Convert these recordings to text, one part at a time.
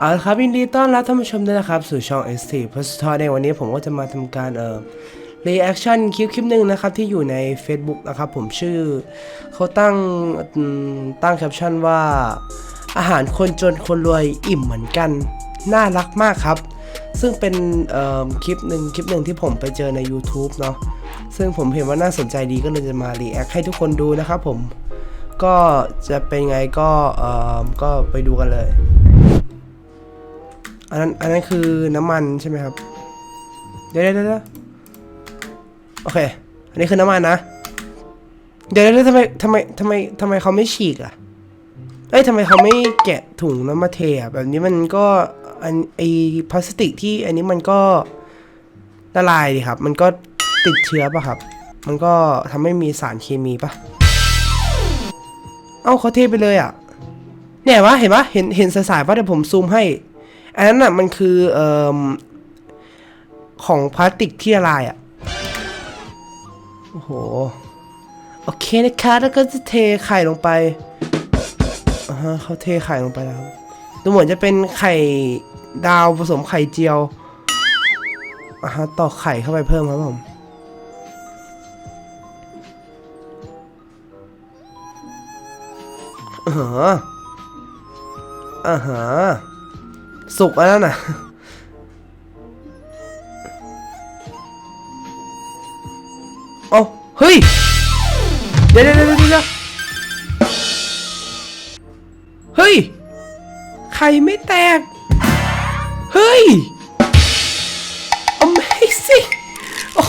เอาละครับยินดีต้อนรับท่านผู้ชมด้วยนะครับ สู่ช่อง ST p o s t o r ในวันนี้ผมก็จะมาทำการเอ่อ reaction คลิปคลิปหนึ่งนะครับ ที่อยู่ใน Facebook นะครับ ผมชื่อเขาตั้งตั้งแคปชั่นว่า อาหารคนจนคนรวยอิ่มเหมือนกัน น่ารักมากครับ ซึ่งเป็นเอ่อคลิปหนึ่งคลิปหนึ่งที่ผมไปเจอใน YouTube เนาะ ซึ่งผมเห็นว่าน่าสนใจดีก็เลยจะมา react ให้ทุกคนดูนะครับผม ก็จะเป็นไงก็เอ่อก็ไปดูกันเลย อันนั้นอันนั้นคือน้ำมันใช่ไหมครับเดี๋ยวเดี๋ยวเดี๋ยวโอเค อันนี้คือน้ำมันนะ เดี๋ยวเดี๋ยวทำไมทำไมทำไมทำไมเขาไม่ฉีกอะเอ้ยทำไมเขาไม่แกะถุงน้ำมาเทอะแบบนี้มันก็อันไอพลาสติกที่อันนี้มันก็ละลายดิครับ มันก็ ติดเชื้อป่ะครับ มันก็ทำให้มีสารเคมีป่ะ เอ้าเขาเทไปเลยอะ เนี่ยวะเห็นปะเห็นเห็นสายๆป่ะเดี๋ยวผมซูมให้ อันนั้นน่ะมันคือเอ่อของพลาสติกที่ละลายอะ โอ้โห โอเคนะคะแล้วก็จะเทไข่ลงไปอ่าเขาเทไข่ลงไปแล้วดูเหมือนจะเป็นไข่ดาวผสมไข่เจียวอ่าฮะตอกไข่เข้าไปเพิ่มครับผม อ่าฮะอ่าฮะสุกแล้วนั่นน่ะโอ้าเฮ้ย เดี๋ยวเดี๋ยวเดี๋ยวเดี๋ยวเฮ้ย ไข่ไม่แตก เฮ้ย Amazing โอ้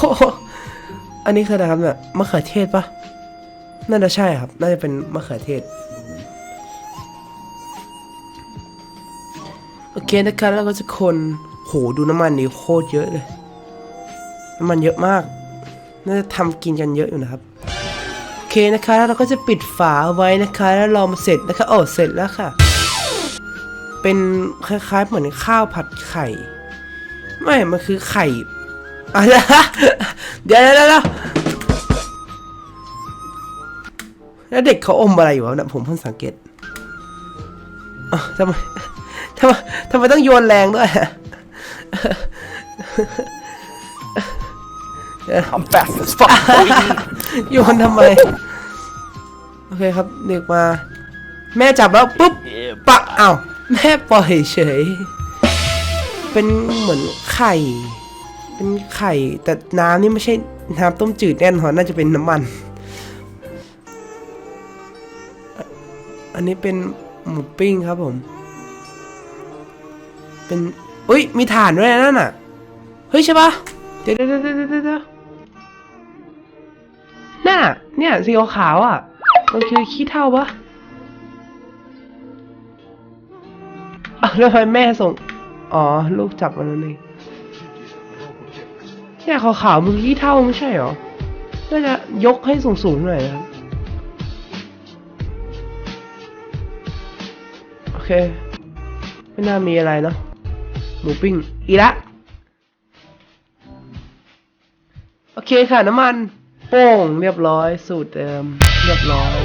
อันนี้คืออะไรครับเนี่ยมะเขือเทศปะน่าจะใช่ครับ น่าจะเป็นมะเขือเทศ เคนะครับแล้วก็จะคนโหดูน้ำมันนี่โคตรเยอะเลย น้ำมันเยอะมาก น่าจะทำกินกันเยอะอยู่นะครับโอเคนะคะแล้วเราก็จะปิดฝาไว้นะคะ แล้วรอมาเสร็จนะคะโอ้เสร็จแล้วค่ะ เป็นคล้ายๆเหมือนข้าวผัดไข่ ไม่ มันคือไข่อะไรนะเดี๋ยวเดี๋ยวเดี๋ยวแล้วเด็กเขาอมอะไรอยู่วะเนี่ยผมเพิ่งสังเกตอ๋อทำไม ทำไมทำไมต้องโยนแรงด้วย I'm fast as fuck. โยนทำไม โอเคครับ เด็กมา แม่จับแล้วปุ๊บปะอ้าวแม่ปล่อยเฉย เป็นเหมือนไข่ เป็นไข่ แต่น้ำนี่ไม่ใช่น้ำต้มจืดแน่นอนน่าจะเป็นน้ำมัน อันนี้เป็นหมูปิ้งครับผม เป็นอุ้ย มีถ่านด้วยนะนั่นน่ะ เฮ้ยใช่ปะเดี๋ยวเดี๋ยวเดี๋ยวเดี๋ยวเดี๋ยวน่ะเนี่ยสีขาวอะ มันคือขี้เท่าปะอ้าแล้วทำไมแม่ส่ง อ๋อ ลูกจับมันนั่นเองเนี่ยขาวๆมันคือขี้เท่าไม่ใช่หรอ น่าจะยกให้สูงๆหน่อยนะครับ โอเค ไม่น่ามีอะไรเนาะ หมูปิ้งอีละ โอเคค่ะ น้ำมัน โป้งเรียบร้อย สูตรเดิม เรียบร้อย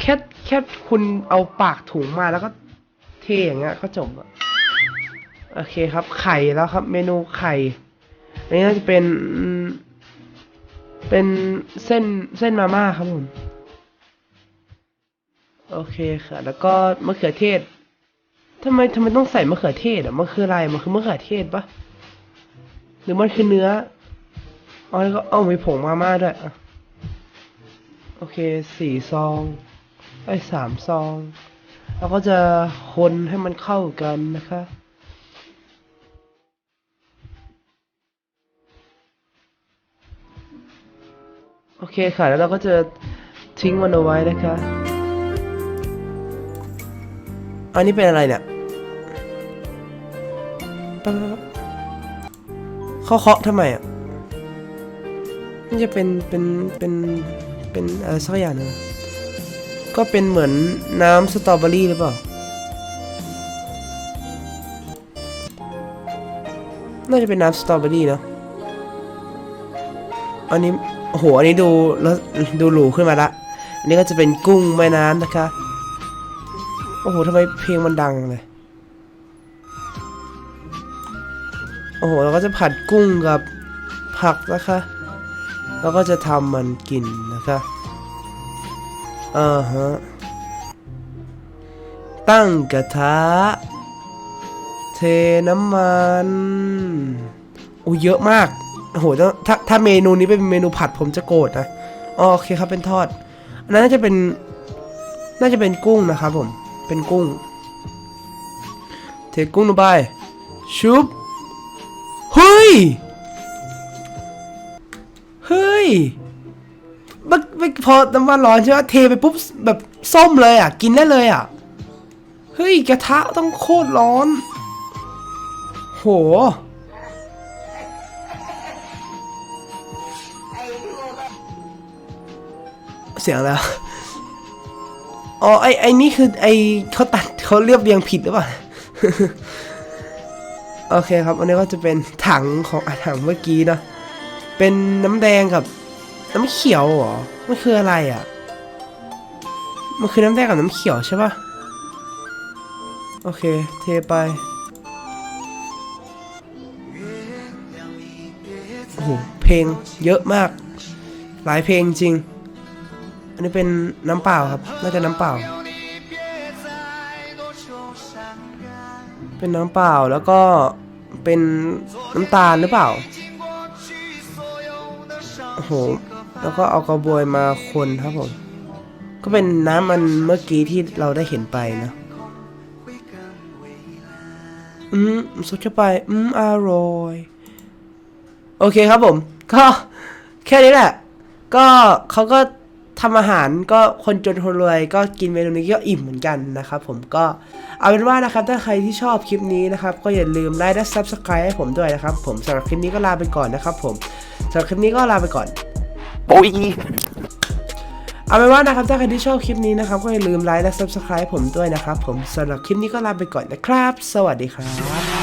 แค่แค่คุณเอาปากถุงมาแล้วก็เทอย่างเงี้ยก็จบอะโอเคครับ ไข่แล้วครับ เมนูไข่อันนี้น่าจะเป็น เป็นเส้นเส้นมาม่าครับผม โอเคค่ะ แล้วก็มะเขือเทศ ทำไมทำไมต้องใส่มะเขือเทศอะ มันคืออะไร มันคือมะเขือเทศปะหรือมันคือเนื้ออ๋อแล้วก็เอามีผงมาม่าด้วยโอเคสี่ซองไอ้สามซอง แล้วก็จะคนให้มันเข้ากันนะคะโอเคค่ะ แล้วเราก็จะทิ้งมันเอาไว้นะคะ อันนี้เป็นอะไรเนี่ยแป๊บๆๆเขาเคาะทำไมอะนี่จะเป็นเป็นเป็นเป็นอะไรสักอย่างหนึงก็เป็นเหมือนน้ำสตรอเบอรี่หรือเปล่า น่าจะเป็นน้ำสตรอเบอรี่เนอะอันนี้โอ้โห อันนี้ดูแล้วดูหรูขึ้นมาละ อันนี้ก็จะเป็นกุ้งแม่น้ำนะคะ โอ้โหทำไมเพลงมันดังเลยโอ้โหเราก็จะผัดกุ้งกับผักนะคะ แล้วก็จะทำมันกินนะคะอ่าฮะตั้งกระทะ เทน้ำมันโอ้เยอะมากโอ้โหถ้าถ้าถ้าเมนูนี้เป็นเมนูผัดผมจะโกรธนะออโอเคครับเป็นทอด อันนั้นน่าจะเป็น น่าจะเป็นกุ้งนะครับผม เป็นกุ้ง เทกุ้งลงไป ชุบ เฮ้ย เฮ้ยมันมันพอน้ำมันร้อนใช่ไหมเทไปปุ๊บแบบส้มเลยอะ กินได้เลยอะ เฮ้ย กระทะต้องโคตรร้อน โหเสียงแล้ว อ๋อไอไอนี่คือไอเขาตัดเขาเรียบเรียงผิดหรือเปล่าโอเคครับ อันนี้ก็จะเป็นถังของอถังเมื่อกี้เนะเป็นน้ำแดงกับ น้ำเขียวเหรอมันคืออะไรอะ มันคือน้ำแดงกับน้ำเขียวใช่ปะโอเค เทไปโอ้โหเพลงเยอะมาก หลายเพลงจริง อันนี้เป็นน้ำเปล่าครับ น่าจะน้ำเปล่า เป็นน้ำเปล่าแล้วก็เป็นน้ำตาลหรือเปล่า โอ้โห แล้วก็เอากระบวยมาคนครับผม ก็เป็นน้ำมันเมื่อกี้ที่เราได้เห็นไปนะ อืมสุดเข้าไป อืม อร่อย โอเคครับผม ก็ แค่นี้แหละ ก็เขาก็ ทำอาหารก็คนจนคนรวยก็กินเมนูนี้ก็อิ่มเหมือนกันนะครับผมก็เอาเป็นว่านะครับถ้าใครที่ชอบคลิปนี้นะครับก็อย่าลืมไลค์และ Subscribe ให้ผมด้วยนะครับผมสำหรับคลิปนี้ก็ลาไปก่อนนะครับผมสำหรับคลิปนี้ก็ลาไปก่อนโอ้ยเอาเป็นว่านะครับถ้าใครที่ชอบคลิปนี้นะครับก็อย่าลืมไลค์และ Subscribe ผมด้วยนะครับผมสำหรับคลิปนี้ก็ลาไปก่อนนะครับ สวัสดีครับ